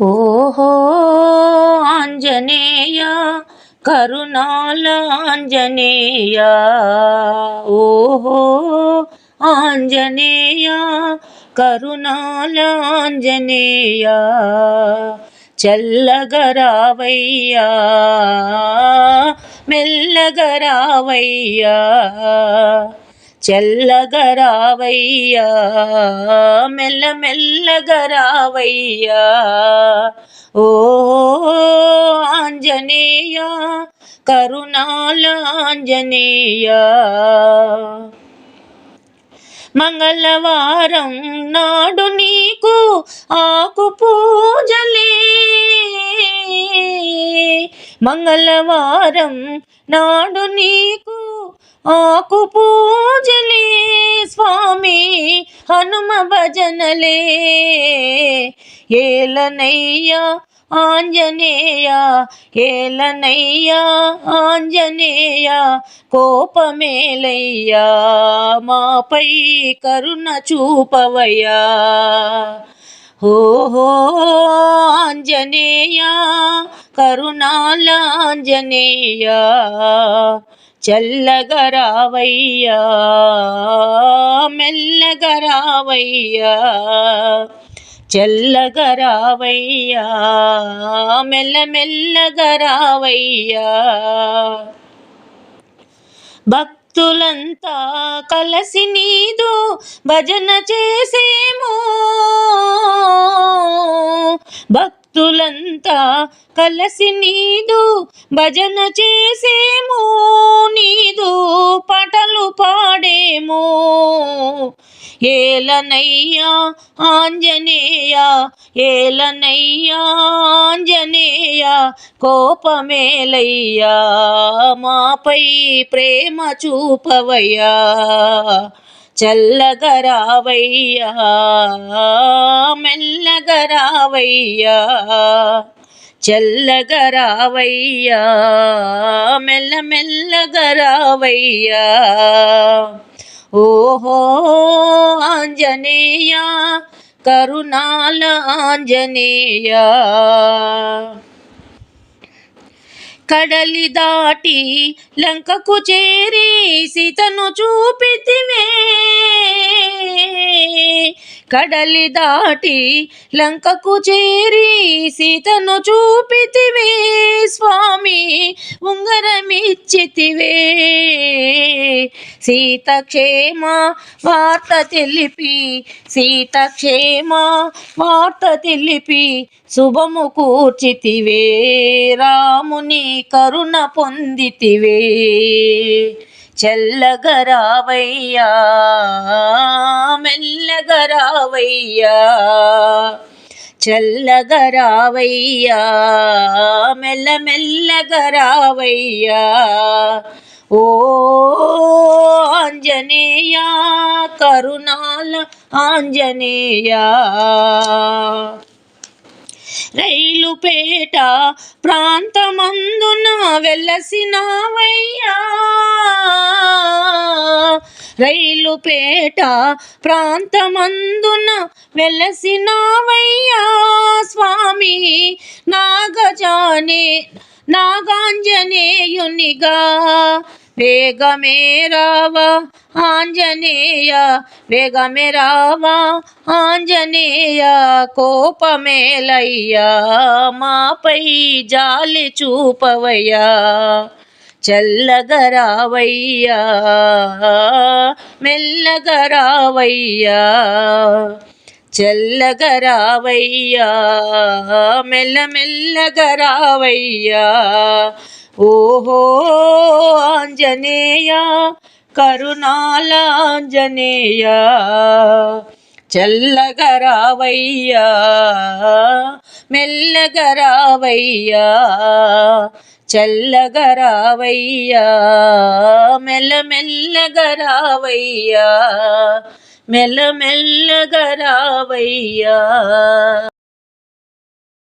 ఓహో ఆంజనేయ కరుణాల ఆంజనేయ ఓహో ఆంజనేయ కరుణాల ఆంజనేయ చల్లగరావయ్యా మెల్లగరావయ్యా. చల్లగరావయ్యా మెల్ల మెల్లగరావయ్యా ఓ ఆంజనేయ కరుణాల ఆంజనేయ మంగళవారం నాడు నీకు ఆకు పూజలే. మంగళవారం నాడు నీకు ఆకు పూజలే హనుమ భజనలే. ఏలనయ్యా ఆంజనేయ ఏలనయ్యా ఆంజనేయ కోపమేలయ్యా మాపై కరుణ చూపవయ్యా. ఓహో ఆంజనేయ కరుణాలాంజనేయ కరుణాల చల్లగరావయ్యా మెల్లగరావయ్యా చల్లగరావయ్యా మెల్ల మెల్లగరావయ్యా భక్తులంతా కలసి నీదు భజన చేసేమో భక్తులంతా కలసి నీదు భజన చేసేమో నీదు పాటలు పాడేమో. ఏలనయ్యా ఆంజనేయ ఏలనయ్యా ఆంజనేయ కోపమేలయ్యా మాపై ప్రేమ చూపవయ్యా. చల్లగరావయ్యా మెల్లగరావయ్యా చల్లగరావయ్యా మెల్ల మెల్లగరావయ్యా ఓహో ఆంజనేయ కరుణాల ఆంజనేయ కడలి దాటి లంకకు చేరి సీతను చూపితివే. కడలి దాటి లంకకు చేరి సీతను చూపితివే స్వామి ఉంగరమిచ్చితివే. సీతక్షేమ వార్త తెలిపి సీతక్షేమ వార్త తెలిపి శుభము కూర్చితివే రాముని కరుణ పొందితివే. చల్లగరావయ్యా మెల్లగరావయ్యా చల్లగరావయ్యా మెల్ల మెల్లగరావయ్యా ఓ ఆంజనేయ కరుణాల ఆంజనేయ రైలు పేట ప్రాంతమందున వెలసినవయ్యా పేట ప్రాంతమందున వెలసినావయ్యా స్వామి. నాగజానే నాగాంజనేయునిగా. వేగమే రావా ఆంజనేయ వేగమే రావా ఆంజనేయ. కోపమేలయ్యా మాపై జాలి చూపవయ్యా. చల్లగరావయ్యా మెల్లగరావయ్యా చల్లగరావయ్యా మెల్ల మెల్లగరావయ్యా ఓహో ఆంజనేయ కరుణాలాంజనేయ చల్లగరావయ్యా మెల్లగరావయ్యా చల్లగరావయ్యా మెల్ల మెల్లగరావయ్యా మెల్ల మెల్లగరావయ్యా